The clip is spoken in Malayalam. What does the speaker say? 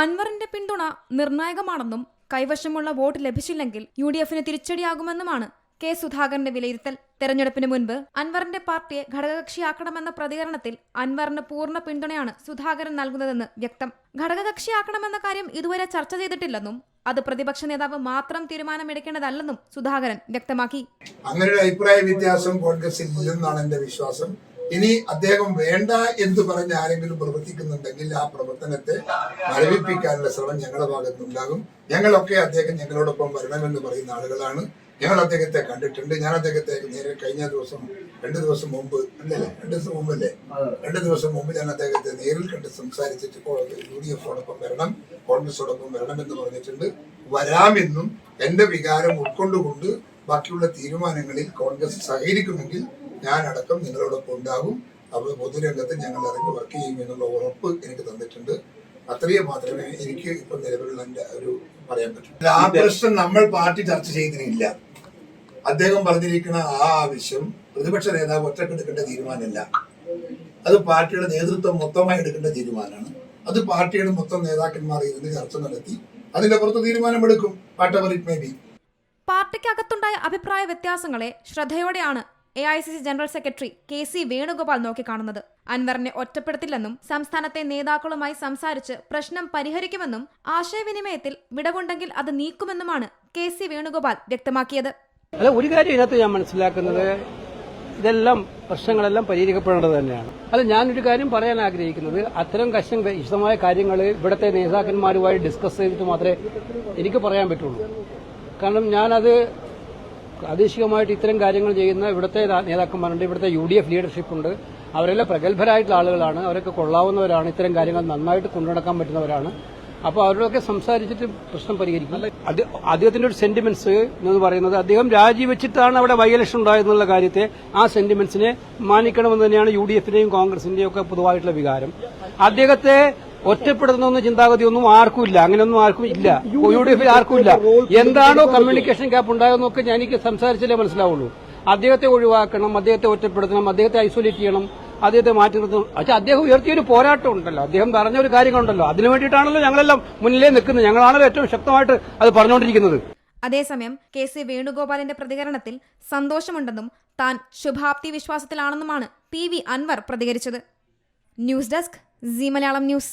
അൻവറിന്റെ പിന്തുണ നിർണായകമാണെന്നും കൈവശമുള്ള വോട്ട് ലഭിച്ചില്ലെങ്കിൽ യു ഡി എഫിന് തിരിച്ചടിയാകുമെന്നുമാണ് കെ സുധാകരന്റെ വിലയിരുത്തൽ. തെരഞ്ഞെടുപ്പിന് മുൻപ് അൻവറിന്റെ പാർട്ടിയെ ഘടകകക്ഷിയാക്കണമെന്ന പ്രതികരണത്തിൽ അൻവറിന് പൂർണ പിന്തുണയാണ് സുധാകരൻ നൽകുന്നതെന്ന് വ്യക്തം. ഘടകകക്ഷിയാക്കണമെന്ന കാര്യം ഇതുവരെ ചർച്ച ചെയ്തിട്ടില്ലെന്നും അത് പ്രതിപക്ഷ നേതാവ് മാത്രം തീരുമാനമെടുക്കേണ്ടതല്ലെന്നും സുധാകരൻ വ്യക്തമാക്കി. അങ്ങനെ ഒരു അഭിപ്രായ വ്യത്യാസം കോൺഗ്രസിൽ ഇല്ലെന്നാണ് എന്റെ വിശ്വാസം. ഇനി അദ്ദേഹം വേണ്ട എന്ന് പറഞ്ഞ് ആരെങ്കിലും പ്രവർത്തിക്കുന്നുണ്ടെങ്കിൽ ആ പ്രവർത്തനത്തെ മരവിപ്പിക്കാനുള്ള ശ്രമം ഞങ്ങളുടെ ഭാഗത്തുനിന്നുണ്ടാകും ഞങ്ങളൊക്കെ അദ്ദേഹം ഞങ്ങളോടൊപ്പം വരണമെന്ന് പറയുന്ന ആളുകളാണ്. ഞങ്ങൾ അദ്ദേഹത്തെ കണ്ടിട്ടുണ്ട്. ഞാൻ അദ്ദേഹത്തെ നേരെ കഴിഞ്ഞ ദിവസം രണ്ട് ദിവസം മുമ്പ് അല്ലേ? രണ്ട് ദിവസം മുമ്പല്ലേ രണ്ട് ദിവസം മുമ്പ് ഞാൻ അദ്ദേഹത്തെ നേരിൽ കണ്ട് സംസാരിച്ചിട്ട് യു ഡി എഫോടൊപ്പം വരണം കോൺഗ്രസോടൊപ്പം വരണം എന്ന് പറഞ്ഞിട്ടുണ്ട്. വരാമെന്നും എന്റെ വികാരം ഉൾക്കൊണ്ടുകൊണ്ട് ബാക്കിയുള്ള തീരുമാനങ്ങളിൽ കോൺഗ്രസ് സഹകരിക്കുമെങ്കിൽ ഞാൻ അടക്കം നിങ്ങളോടൊപ്പം ഉണ്ടാകും. അപ്പോൾ പൊതുരംഗത്ത് ഞങ്ങൾ ഇറങ്ങി വർക്ക് ചെയ്യും എന്നുള്ള ഉറപ്പ് എനിക്ക് തന്നിട്ടുണ്ട്. അത്രയും മാത്രമേ എനിക്ക് ഇപ്പൊ നിലവിലുള്ള എന്റെ ഒരു പറയാൻ പറ്റൂ. ആ പ്രശ്നം നമ്മൾ പാർട്ടി ചർച്ച ചെയ്തിട്ടില്ല. അദ്ദേഹം പറഞ്ഞിരിക്കുന്ന ആ ആവശ്യം പ്രതിപക്ഷ നേതാവ് ഒറ്റക്കെടുക്കേണ്ട തീരുമാനമല്ല. അത് പാർട്ടിയുടെ നേതൃത്വം മൊത്തമായി എടുക്കേണ്ട തീരുമാനമാണ്. അത് പാർട്ടിയുടെ മൊത്തം നേതാക്കന്മാർ ഇരുന്ന് ചർച്ച നടത്തി അതിന്റെ പുറത്ത് തീരുമാനമെടുക്കും. വാട്ട് ഇറ്റ് മേ ബി പാർട്ടിക്കകത്തുണ്ടായ അഭിപ്രായ വ്യത്യാസങ്ങളെ ശ്രദ്ധയോടെയാണ് A I C C general secretary K C Venugopal നോക്കിക്കാണുന്നത്. അൻവറിനെ ഒറ്റപ്പെടുത്തില്ലെന്നും സംസ്ഥാനത്തെ നേതാക്കളുമായി സംസാരിച്ച് പ്രശ്നം പരിഹരിക്കുമെന്നും ആശയവിനിമയത്തിൽ വിടവുണ്ടെങ്കിൽ അത് നീക്കുമെന്നുമാണ് കെ സി വേണുഗോപാൽ വ്യക്തമാക്കിയത്. അല്ല ഒരു കാര്യം ഇതിനകത്ത് ഞാൻ മനസ്സിലാക്കുന്നത് ഇതെല്ലാം പ്രശ്നങ്ങളെല്ലാം പരിഹരിക്കപ്പെടേണ്ടത് തന്നെയാണ്. അല്ല ഞാനൊരു കാര്യം പറയാൻ ആഗ്രഹിക്കുന്നത്. അത്തരം കശം വിശദമായ കാര്യങ്ങൾ ഇവിടുത്തെ നേതാക്കന്മാരുമായി ഡിസ്കസ് ചെയ്തിട്ട് മാത്രമേ എനിക്ക് പറയാൻ പറ്റുള്ളൂ. കാരണം ഞാനത് പ്രാദേശികമായിട്ട് ഇത്തരം കാര്യങ്ങൾ ചെയ്യുന്ന ഇവിടുത്തെ നേതാ- നേതാക്കന്മാരുണ്ട്. ഇവിടുത്തെ യു ഡി എഫ് ലീഡർഷിപ്പ് ഉണ്ട്. അവരെല്ലാം പ്രഗത്ഭരായിട്ടുള്ള ആളുകളാണ്. അവരൊക്കെ കൊള്ളാവുന്നവരാണ്. ഇത്തരം കാര്യങ്ങൾ നന്നായിട്ട് കൊണ്ടുനടക്കാൻ പറ്റുന്നവരാണ്. അപ്പോൾ അവരോടൊക്കെ സംസാരിച്ചിട്ട് പ്രശ്നം പരിഹരിക്കും. അദ്ദേഹത്തിന്റെ ഒരു സെന്റിമെന്റ്സ് എന്ന് പറയുന്നത് അദ്ദേഹം രാജിവെച്ചിട്ടാണ് അവിടെ വൈ ഇലക്ഷൻ ഉണ്ടായതെന്നുള്ള കാര്യത്തെ ആ സെന്റിമെന്റ്സിനെ മാനിക്കണമെന്ന് തന്നെയാണ് യു ഡി എഫിന്റെയും കോൺഗ്രസിന്റെയും ഒക്കെ പൊതുവായിട്ടുള്ള വികാരം. അദ്ദേഹത്തെ ഒറ്റപ്പെടുത്തുന്ന ചിന്താഗതി ഒന്നും ആർക്കും ഇല്ല. അങ്ങനെയൊന്നും ആർക്കും ഇല്ല യു ഡി എഫിൽ ആർക്കും ഇല്ല എന്താണോ കമ്മ്യൂണിക്കേഷൻ ഗ്യാപ്പ് ഉണ്ടായതെന്നൊക്കെ ഞാൻ എനിക്ക് സംസാരിച്ചാലേ മനസ്സിലാവുള്ളൂ. അദ്ദേഹത്തെ ഒഴിവാക്കണം അദ്ദേഹത്തെ ഒറ്റപ്പെടുത്തണം അദ്ദേഹത്തെ ഐസൊലേറ്റ് ചെയ്യണം അദ്ദേഹത്തെ മാറ്റി നിർത്തണം പക്ഷെ അദ്ദേഹം ഉയർത്തിയൊരു പോരാട്ടം ഉണ്ടല്ലോ. അദ്ദേഹം പറഞ്ഞ ഒരു കാര്യങ്ങളുണ്ടല്ലോ. അതിനു വേണ്ടിയിട്ടാണല്ലോ ഞങ്ങളെല്ലാം മുന്നിലേ നിൽക്കുന്നത്. ഞങ്ങളാണല്ലോ ഏറ്റവും ശക്തമായിട്ട് അത് പറഞ്ഞുകൊണ്ടിരിക്കുന്നത്. അതേസമയം കെ സി വേണുഗോപാലിന്റെ പ്രതികരണത്തിൽ സന്തോഷമുണ്ടെന്നും താൻ ശുഭാപ്തി വിശ്വാസത്തിലാണെന്നുമാണ് പി വി അൻവർ പ്രതികരിച്ചത്. News desk C Malayalam news.